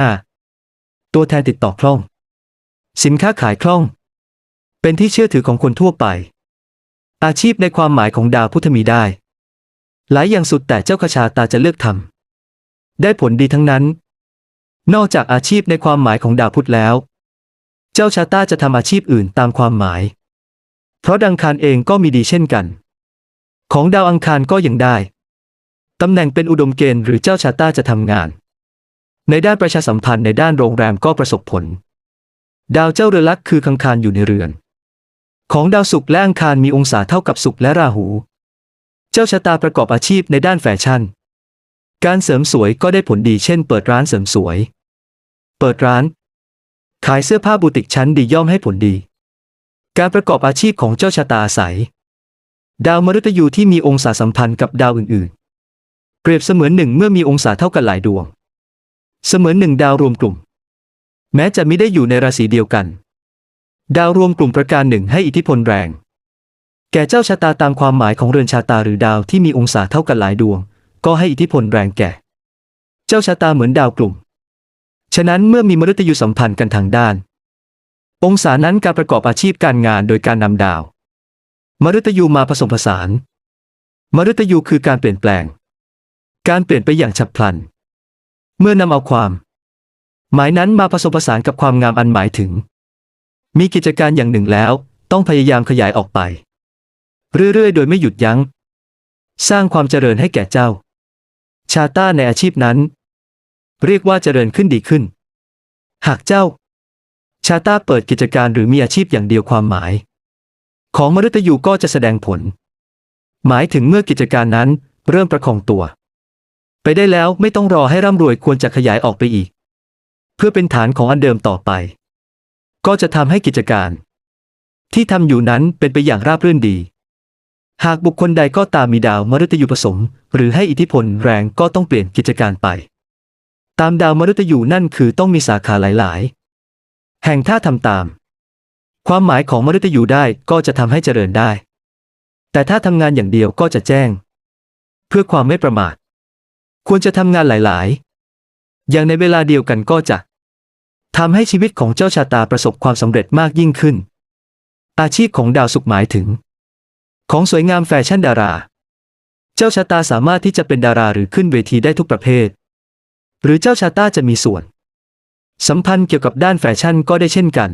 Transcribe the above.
อ่าตัวแทนติดต่อคล่อง สินค้าขายคล่อง เป็นที่เชื่อถือของคนทั่วไป อาชีพในความหมายของดาวพุทธมีได้ หลายอย่างสุดแต่เจ้าขชาตาจะเลือกทำได้ผลดีทั้งนั้น นอกจากอาชีพในความหมายของดาวพุธแล้ว เจ้าชาตาจะทำอาชีพอื่นตามความหมาย เพราะดังคารเองก็มีดีเช่นกัน ของดาวอังคารก็ยังได้ตำแหน่งเป็นอุดมเกณฑ์หรือเจ้าชาตาจะทำงาน ในด้านประชาสัมพันธ์ในด้านโรงแรมก็ประสบผล ดาวเจ้าเรือลักษ์คือคังคารอยู่ในเรือน ของดาวศุกร์และอังคารมีองศาเท่ากับศุกร์และราหู เจ้าชะตาประกอบอาชีพในด้านแฟชั่น การเสริมสวยก็ได้ผลดีเช่น เปิดร้านเสริมสวย เปิดร้าน ขายเสื้อผ้าบูติกชั้นดีย่อมให้ผลดี การประกอบอาชีพของเจ้าชะตาอาดาวมฤตยูที่มีองศาสัมพันธ์กับดาวอื่นๆ เปรียบเสมือนหนึ่งเมื่อมีองศาเท่ากันหลายดวง เสมือนหนึ่งดาวรวมกลุ่ม แม้จะไม่ได้อยู่ในราศีเดียวกัน ดาวรวมกลุ่มประการหนึ่งให้อิทธิพลแรง แก่เจ้าชะตาตามความหมายของเรือนชะตาหรือดาวที่มีองศาเท่ากันหลายดวง ก็ให้อิทธิพลแรงแก่ เจ้าชะตาเหมือนดาวกลุ่ม ฉะนั้นเมื่อมีมฤตยูสัมพันธ์กันทางด้าน องศานั้นการประกอบอาชีพการงานโดยการนำดาว มฤตยูมาผสมผสาน มฤตยูคือการเปลี่ยนแปลง การเปลี่ยนไปอย่างฉับพลัน เมื่อนำเอาความ หมายนั้นมาผสมผสานกับความงามอันหมายถึง มีกิจการอย่างหนึ่งแล้ว ต้องพยายามขยายออกไป เรื่อยๆ โดยไม่หยุดยัง้ง สร้างความเจริญให้แก่เจ้า ชาต้าในอาชีพนั้น เรียกว่าเจริญขึ้นดีขึ้น หากเจ้า ชาต้าเปิดกิจการหรือมีอาชีพอย่างเดียวความหมาย ของมฤตยูก็จะแสดงผล หมายถึงเมื่อกิจการนั้นเริ่มประคองตัว ไปได้แล้วไม่ต้องรอให้ร่ำรวยควรจะขยายออกไปอีก เพื่อเป็นฐานของอันเดิมต่อไป ก็จะทำให้กิจการ ที่ทำอยู่นั้นเป็นไปอย่างราบรื่นดี หากบุคคลใดก็ตามมีดาวมฤตยูผสม หรือให้อิทธิพลแรงก็ต้องเปลี่ยนกิจการไป ตามดาวมฤตยูนั่นคือต้องมีสาขาหลาย ๆ แห่งถ้าทำตาม ความหมายของมฤตยูได้ก็จะทำให้เจริญได้ แต่ถ้าทำงานอย่างเดียวก็จะแจ้ง เพื่อความไม่ประมาท ควรจะทำงานหลาย ๆ อย่างในเวลาเดียวกันก็จะทำให้ชีวิตของเจ้าชาตาประสบความสำเร็จมากยิ่งขึ้น อาชีพของดาวสุขหมายถึง ของสวยงามแฟชั่นดารา เจ้าชาตาสามารถที่จะเป็นดาราหรือขึ้นเวทีได้ทุกประเภท หรือเจ้าชาตาจะมีส่วน สัมพันธ์เกี่ยวกับด้านแฟชั่นก็ได้เช่นกัน